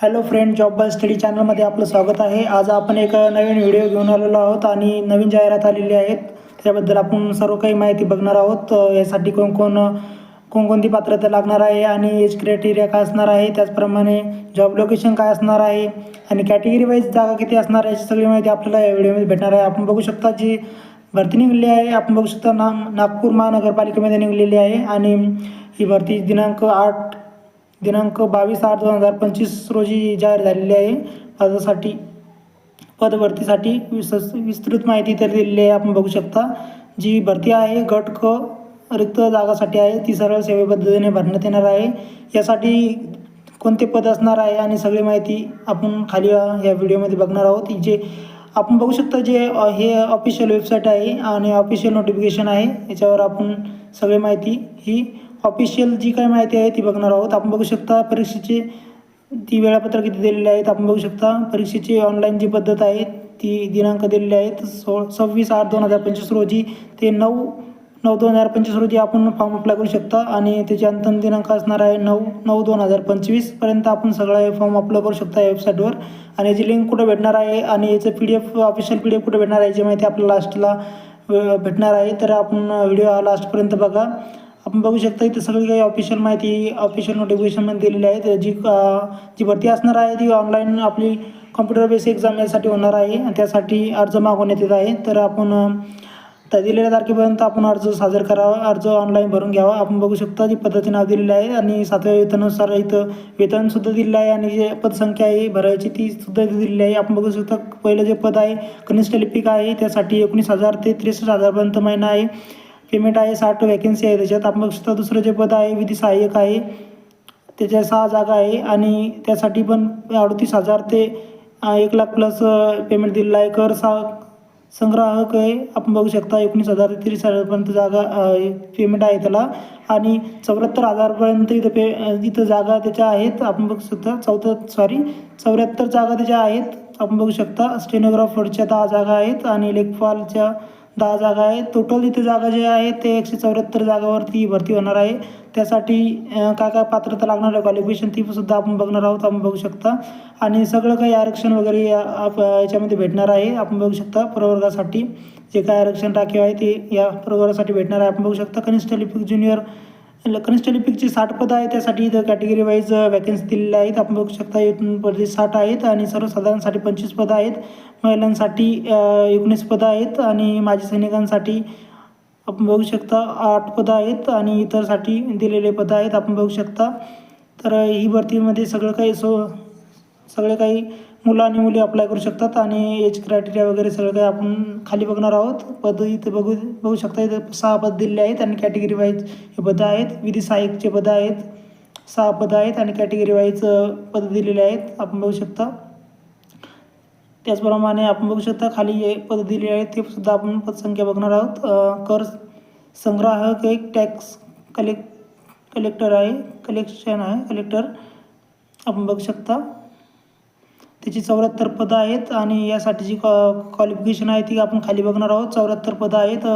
Hello friend job by study चॅनलमध्ये आपलं स्वागत आहे. आज आपण एक नवीन व्हिडिओ घेऊन आलेलो आहोत आणि नवीन जाहिरात आलेली आहेत. त्याबद्दल आपण सर्व काही माहिती बघणार आहोत. यासाठी कोण कोण कोणकोणती पात्रता लागणार आहे आणि एज क्रायटेरिया काय असणार आहे त्याचप्रमाणे जॉब लोकेशन काय असणार आहे आणि कॅटेगरी वाईज जागा किती असणार आहे याची सगळी माहिती आपल्याला या व्हिडिओमध्ये भेटणार आहे. आपण बघू शकता जी भरती निघली आहे आपण बघू शकता ना नागपूर महानगरपालिकेमध्ये निघलेली आहे आणि ही भरती दिनांक आठ दिनांक बावीस आठ दोन हजार पंचवीस रोजी जाहीर झालेली आहे. पदासाठी पदभरतीसाठी विस विस्तृत माहिती तर दिलेली आहे. आपण बघू शकता जी भरती आहे गट क रिक्त जागासाठी आहे. ती सरळ सेवे पद्धतीने भरण्यात येणार आहे. यासाठी कोणते पद असणार आहे आणि सगळी माहिती आपण खाली या व्हिडिओमध्ये बघणार आहोत. जे आपण बघू शकता जे हे ऑफिशियल वेबसाईट आहे आणि ऑफिशियल नोटिफिकेशन आहे. याच्यावर आपण सगळी माहिती ही ऑफिशियल जी काय माहिती आहे ती बघणार आहोत. आपण बघू शकता परीक्षेचे ती वेळापत्रक किती दिलेली आहेत आपण बघू शकता परीक्षेची ऑनलाईन जी पद्धत आहे ती दिनांक दिलेले आहेत. सो सव्वीस आठ दोन हजार पंचवीस रोजी ते नऊ नऊ दोन हजार पंचवीस रोजी आपण फॉर्म अप्लाय करू शकता आणि त्याची अंतिम दिनांक असणार आहे नऊ नऊ दोन हजार पंचवीसपर्यंत आपण सगळा हे फॉर्म अप्लाय करू शकता या वेबसाईटवर आणि याची लिंक कुठं भेटणार आहे आणि याचं P D F official P D F कुठं भेटणार आहे याची माहिती आपल्याला लास्टला भेटणार आहे तर आपण व्हिडिओ हा लास्टपर्यंत बघा. आपण बघू शकता इथं सगळी काही ऑफिशियल माहिती ऑफिशियल नोटिफिकेशनमध्ये दिलेली आहे. तर जी जी भरती असणार आहे ती ऑनलाईन आपली कॉम्प्युटर बेस एक्झाम यासाठी होणार आहे. आणि त्यासाठी अर्ज मागवण्यात येत आहे. तर आपण त्या दिलेल्या तारखेपर्यंत आपण अर्ज सादर करावा अर्ज ऑनलाईन भरून घ्यावा. आपण बघू शकता जी पदाचे नाव दिलेलं आहे. आणि सातव्या वेतनानुसार इथं वेतनसुद्धा दिलेलं आहे. आणि जे पदसंख्या आहे भरायची ती सुद्धा इथं दिलेली आहे. आपण बघू शकता पहिलं जे पद आहे कनिष्ठ लिपिक आहे. त्यासाठी एकोणीस हजार ते त्रेसष्ट हजारपर्यंत महिना आहे. पेमेंट आहे साठ वॅकन्सी आहे. त्याच्यात आपण सुद्धा दुसरं जे पद आहे विधी सहाय्यक आहे. त्याच्या सहा जागा आहे आणि त्यासाठी पण अडतीस हजार ते एक लाख प्लस पेमेंट दिलेलं आहे. कर सा संग्राहक आहे. आपण बघू शकता एकोणीस हजार ते तीस हजारपर्यंत जागा पेमेंट आहे त्याला. आणि चौऱ्याहत्तर हजारपर्यंत इथं पे इथं जागा त्याच्या आहेत. आपण बघू शकता चौथ्या सॉरी चौऱ्याहत्तर जागा त्याच्या आहेत. आपण बघू शकता स्टेनोग्राफरच्या दहा जागा आहेत आणि लेखपालच्या दहा जागा आहे टोटल इथे जागा जे आहे ते एकशे चौऱ्याहत्तर जागावरती भरती होणार आहे. त्यासाठी काय काय पात्रता लागणार आहे? क्वालिफिकेशन ती सुद्धा आपण बघणार आहोत आपण बघू शकता. आणि सगळं काही आरक्षण वगैरे या आप- याच्यामध्ये भेटणार आहे. आपण बघू शकता प्रवर्गासाठी जे काय आरक्षण राखीव आहे ते या प्रवर्गासाठी भेटणार आहे. आपण बघू शकता कनिष्ठ लिपिक ज्युनियर कनिष्ठ लिपिकची साठ पदं आहेत. त्यासाठी इथं कॅटेगरी वाईज वॅकन्सी दिलेल्या आहेत. आपण बघू शकता एकूण पदे साठ आहेत आणि सर्वसाधारणसाठी पंचवीस पदं आहेत. महिलांसाठी एकोणीस पदं आहेत आणि माजी सैनिकांसाठी आपण बघू शकता आठ पदं आहेत आणि इतरसाठी दिलेले पदं आहेत. आपण बघू शकता. तर ही भरतीमध्ये सगळं काही सो सगळे काही मुलं आणि मुली अप्लाय करू शकतात आणि एज क्रायटेरिया वगैरे सगळं काही आपण खाली बघणार आहोत. पद इथे बघू बघू शकता इथं सहा पद दिलेले आहेत आणि कॅटेगरी वाईज हे पदं आहेत. विधी सहाय्यकचे पदं आहेत. सहा पदं आहेत आणि कॅटेगरी वाईज पदं दिलेले आहेत. आपण बघू शकता. त्याचप्रमाणे आपण बघू शकता खाली जे पद दिलेले आहेत ते सुद्धा आपण पदसंख्या बघणार आहोत. कर संग्राहक एक टॅक्स कलेक्ट कलेक्टर आहे कलेक्शन आहे कलेक्टर आपण बघू शकता. त्याची चौऱ्याहत्तर पदं आहेत आणि यासाठी जी कॉ क्वालिफिकेशन आहे ती आपण खाली बघणार आहोत. चौऱ्याहत्तर पदं आहेत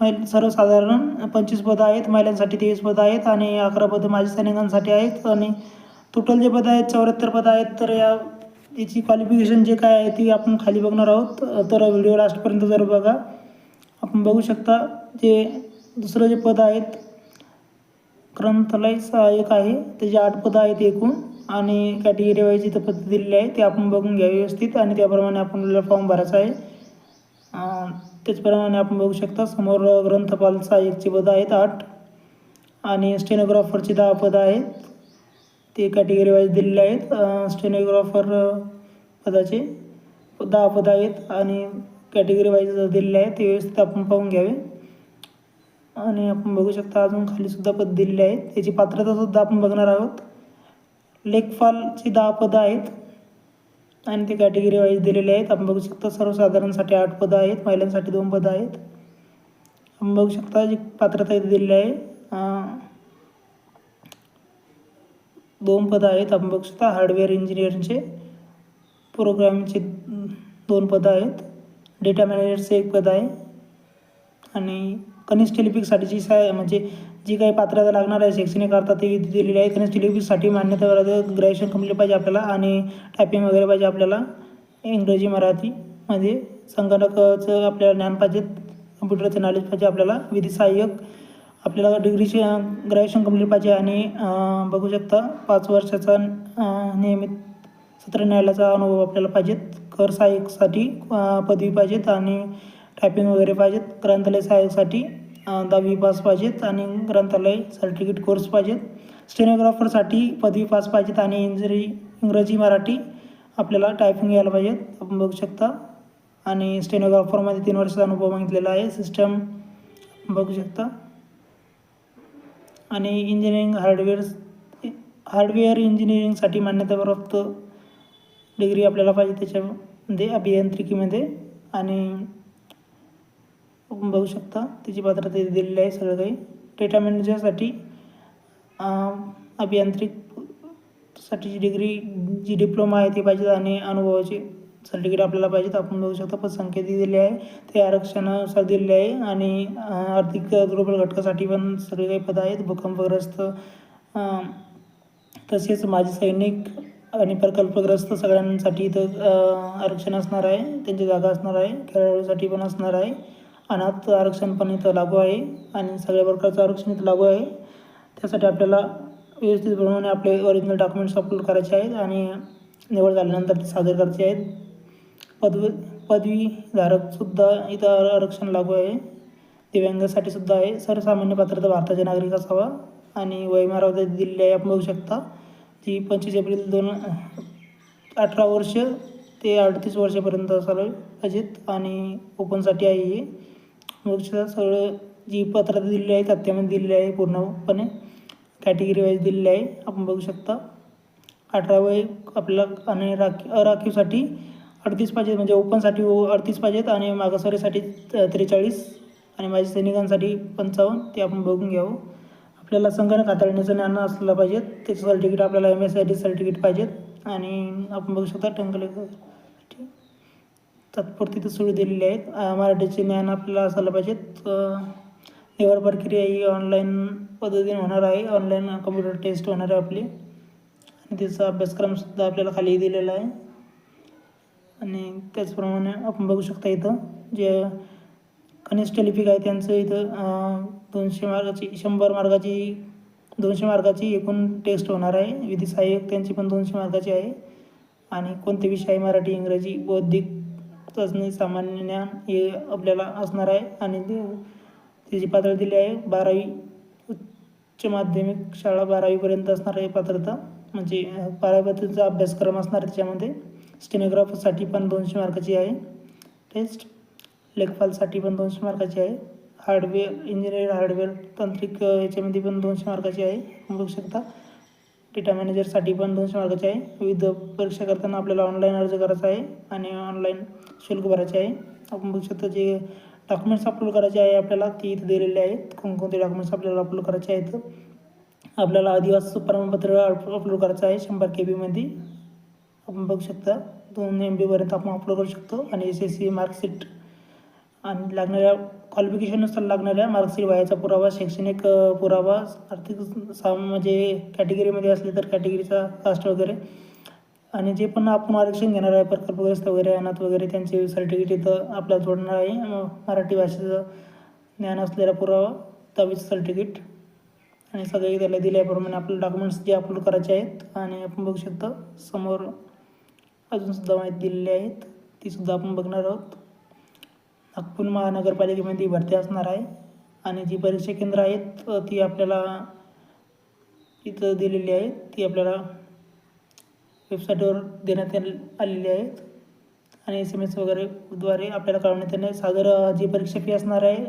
महि सर्वसाधारण पंचवीस पदं आहेत महिलांसाठी तेवीस पदं आहेत आणि अकरा पदं माजी सैनिकांसाठी आहेत आणि टोटल जे पदं आहेत चौऱ्याहत्तर पदं आहेत तर या याची क्वालिफिकेशन जे काय आहे ती आपण खाली बघणार आहोत. तर व्हिडिओ लास्टपर्यंत जर बघा आपण बघू शकता जे दुसरं जे पद आहेत ग्रंथालय सहाय्यक आहे. त्याचे आठ पदं आहेत एकूण आणि कॅटेगरी वाईज इथं पद्धत दिलेली आहे ते आपण बघून घ्या व्यवस्थित आणि त्याप्रमाणे आपल्याला फॉर्म भरायचा आहे. त्याचप्रमाणे आपण बघू शकता समोर ग्रंथपाल सहाय्यकची पदं आहेत आठ आणि स्टेनोग्राफरची दहा पदं आहेत. ते कॅटेगरी वाईज दिलेले आहेत. स्टेनोग्राफर पदाचे दहा पदं आहेत आणि कॅटेगरी वाईज दिलेले आहेत ते व्यवस्थित आपण पाहून घ्यावे. आणि आपण बघू शकता अजून खालीसुद्धा पद दिलेले आहेत. त्याची पात्रतासुद्धा आपण बघणार आहोत. लेखपालची दहा पदं आहेत आणि ते कॅटेगरी वाईज दिलेले आहेत. आपण बघू शकता सर्वसाधारणसाठी आठ पदं आहेत महिलांसाठी दोन पदं आहेत. आपण बघू शकता जी पात्रता इथे दिलेली आहे. दोन पदं आहेत आपण बघू शकता हार्डवेअर इंजिनियरिंगचे प्रोग्रामचे दोन पदं आहेत. डेटा मॅनेजरचे एक पद आहे. आणि कनिष्ठ लिपिकसाठीची साय म्हणजे जी काही पात्रता लागणार आहे शैक्षणिक अर्थ ती दिलेली आहे. कनिष्ठ लिपिकसाठी मान्यता ग्रॅज्युएशन कंप्लीट पाहिजे आपल्याला आणि टायपिंग वगैरे पाहिजे आपल्याला. इंग्रजी मराठीमध्ये संगणकाचं आपल्याला ज्ञान पाहिजे कम्प्युटरचं नॉलेज पाहिजे आपल्याला. विधी सहाय्यक आपल्याला डिग्रीचे ग्रॅज्युएशन कंप्लीट पाहिजे आणि बघू शकता पाच वर्षाचा नियमित सत्र न्यायालयाचा अनुभव आपल्याला पाहिजेत. कर सहाय्यकसाठी पदवी पाहिजेत आणि टायपिंग वगैरे पाहिजेत. ग्रंथालय सहाय्यकसाठी दहावी पास पाहिजेत आणि ग्रंथालय सर्टिफिकेट कोर्स पाहिजेत. स्टेनोग्राफरसाठी पदवी पास पाहिजेत आणि इंजरी इंग्रजी मराठी आपल्याला टायपिंग यायला पाहिजेत. आपण बघू शकता. आणि स्टेनोग्राफरमध्ये तीन वर्षाचा अनुभव मागितलेला आहे. सिस्टम बघू शकता. आणि इंजिनिअरिंग हार्डवेअर हार्डवेअर इंजिनिअरिंगसाठी मान्यताप्राप्त डिग्री आपल्याला पाहिजे त्याच्यामध्ये अभियांत्रिकीमध्ये आणि बघू शकता त्याची पात्रता इथे दिलेली आहे सगळं काही. डेटा मॅनेजरसाठी अभियांत्रिक साठीची डिग्री जी डिप्लोमा आहे ती पाहिजे आणि अनुभवाची. सर्टिफिकेट आपल्याला पाहिजे तर आपण बघू शकता. पदसंख्या ती दिली आहे. ते आरक्षणानुसार दिलेले आहे. आणि आर्थिक दुर्बल घटकासाठी पण सगळे काही पद आहेत. भूकंपग्रस्त तसेच माजी सैनिक आणि प्रकल्पग्रस्त सगळ्यांसाठी इथं आरक्षण असणार आहे. त्यांची जागा असणार आहे. खेळाडूसाठी पण असणार आहे. अनाथ आरक्षण पण इथं लागू आहे. आणि सगळ्या प्रकारचं आरक्षण इथं लागू आहे. त्यासाठी आपल्याला व्यवस्थित आपले ओरिजिनल डॉक्युमेंट्स अपलोड करायचे आहेत. आणि निवड झाल्यानंतर ते सादर करायचे आहेत. पदवी पदवीधारकसुद्धा इथं आरक्षण लागू आहे. दिव्यांगासाठी सुद्धा आहे. सर्वसामान्य पात्रता भारताचे नागरिक असावा आणि वयमारावते दिलेली आहे. आपण बघू शकता जी पंचवीस एप्रिल दोन अठरा वर्ष ते अडतीस वर्षापर्यंत असावे पाहिजेत आणि ओपनसाठी आहे. हे बघू शकता सगळं जी पात्रता दिलेली आहे तथ्यामध्ये दिलेली आहे पूर्णपणे. कॅटेगरी वाईज दिलेली आहे. आपण बघू शकता अठरा वय आपल्याला आणि राखी अराखीवसाठी अडतीस पाहिजेत म्हणजे ओपनसाठी अडतीस पाहिजेत आणि मागासवारीसाठी त्रेचाळीस आणि माझ्या सैनिकांसाठी पंचावन्न ते आपण बघून घ्यावं. आपल्याला संगणक हाताळण्याचं ज्ञान असलं पाहिजेत त्याचं सर्टिफिकेट आपल्याला M S I T certificate पाहिजेत आणि आपण बघू शकता टंकलेसाठी तात्पुरती तर सुरू दिलेली आहेत. मराठीचे ज्ञान आपल्याला असायला पाहिजेत. निवड प्रक्रिया ही ऑनलाईन पद्धतीने होणार आहे. ऑनलाईन कम्प्युटर टेस्ट होणार आहे आपली. आणि त्याचा अभ्यासक्रमसुद्धा आपल्याला खाली दिलेला आहे. आणि त्याचप्रमाणे आपण बघू शकता इथं जे कनिष्ठ लिपिक आहे त्यांचं इथं दोनशे मार्गाची शंभर मार्गाची दोनशे मार्गाची एकूण टेस्ट होणार आहे. विधी सहाय्यक त्यांची पण दोनशे मार्गाची आहे. आणि कोणते विषय आहे मराठी इंग्रजी बौद्धिक चाचणी सामान्य ज्ञान हे आपल्याला असणार आहे. आणि त्याची पात्रता दिली आहे बारावी उच्च माध्यमिक शाळा बारावीपर्यंत असणार आहे पात्रता. म्हणजे बारावीपर्यंतचा अभ्यासक्रम असणार आहे त्याच्यामध्ये. स्टेनोग्राफरसाठी पण दोनशे मार्काची आहे. टेस्ट लेखपालसाठी पण दोनशे मार्काची आहे. हार्डवेअर इंजिनिअर हार्डवेअर तांत्रिक याच्यामध्ये पण दोनशे मार्काची आहे. आपण बघू शकता. डेटा मॅनेजरसाठी पण दोनशे मार्काची आहे. विविध परीक्षा करताना आपल्याला ऑनलाईन अर्ज करायचा आहे आणि ऑनलाईन शुल्क भरायचे आहे. आपण बघू शकता जे डॉक्युमेंट्स अपलोड करायचे आहे आपल्याला ती इथे दिलेले आहेत. कोणकोणते डॉक्युमेंट्स आपल्याला अपलोड करायचे आहेत. आपल्याला आदिवासी प्रमाणपत्र अपलोड करायचं आहे शंभर के बीमध्ये आपण बघू शकता. दोन एम बीपर्यंत आपण अपलोड करू शकतो आणि एस एस सी मार्कशीट आणि लागणाऱ्या क्वालिफिकेशननुसार लागणाऱ्या मार्कशीट वयाचा पुरावा शैक्षणिक पुरावा आर्थिक सा म्हणजे कॅटेगरीमध्ये असले तर कॅटेगरीचा कास्ट वगैरे. आणि जे पण आपण आरक्षण घेणार आहे प्रकल्पग्रस्त वगैरे अनाथ वगैरे त्यांचे सर्टिफिकेट इथं आपल्याला जोडणार आहे. मराठी भाषेचं ज्ञान असलेला पुरावा दहावीचं सर्टिफिकेट आणि सगळे त्याला दिल्याप्रमाणे आपले डॉक्युमेंट्स जे अपलोड करायचे आहेत आणि आपण बघू शकतो समोर अजूनसुद्धा माहिती दिलेली आहेत. तीसुद्धा आपण बघणार आहोत. नागपूर महानगरपालिकेमध्ये भरती असणार आहे. आणि जी परीक्षा केंद्र आहेत ती आपल्याला इथं दिलेली आहेत. ती आपल्याला वेबसाईटवर देण्यात आलेली आहेत. आणि एस एम एस वगैरे द्वारे आपल्याला कळवण्यात येणार आहे. जी परीक्षा फी असणार आहे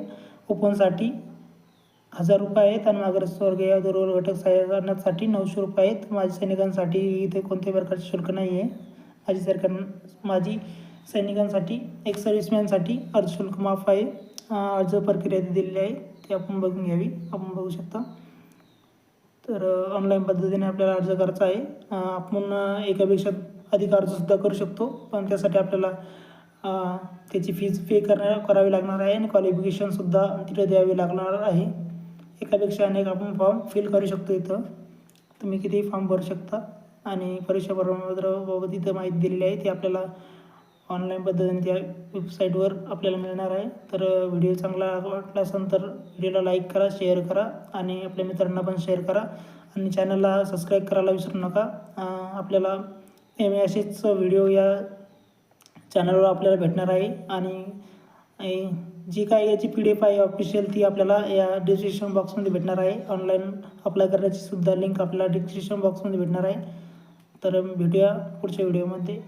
ओपनसाठी हजार रुपये आहेत. आणि मागासवर्गीय दुर्बल घटक सहाय्यसाठी नऊशे रुपये आहेत. माझ्या सैनिकांसाठी इथे कोणत्याही प्रकारचे शुल्क नाही आहे माझी सरकार माजी सैनिकांसाठी एक सर्व्हिसमॅनसाठी अर्ज शुल्क माफ आहे. अर्ज प्रक्रिया दिलेली आहे. ती आपण बघून घ्यावी. आपण बघू शकता. तर ऑनलाईन पद्धतीने आपल्याला अर्ज करायचा आहे. आपण एकापेक्षा अधिक अर्जसुद्धा करू शकतो. पण त्यासाठी आपल्याला त्याची फीज पे करण्या करावी लागणार आहे. आणि क्वालिफिकेशनसुद्धा तिथे द्यावी लागणार आहे. एकापेक्षा अनेक आपण फॉर्म फिल करू शकतो इथं. तुम्ही कितीही फॉर्म भरू शकता. आणि परीक्षा प्रमाणपत्राबाबत इथं माहिती दिलेली आहे. ती आपल्याला ऑनलाईन पद्धतीने त्या वेबसाईटवर आपल्याला मिळणार आहे. तर व्हिडिओ चांगला वाटला असेल तर व्हिडिओला लाईक करा शेअर करा आणि आपल्या मित्रांना पण शेअर करा. आणि चॅनलला सबस्क्राईब करायला विसरू नका. आपल्याला एम असेच व्हिडिओ या चॅनलवर आपल्याला भेटणार आहे. आणि जी काय याची पी डी एफ आहे ऑफिशियल ती आपल्याला या डिस्क्रिप्शन बॉक्समध्ये भेटणार आहे. ऑनलाईन अप्लाय करण्याची सुद्धा लिंक आपल्याला डिस्क्रिप्शन बॉक्समध्ये भेटणार आहे. तर भेटूया पुढच्या व्हिडिओमध्ये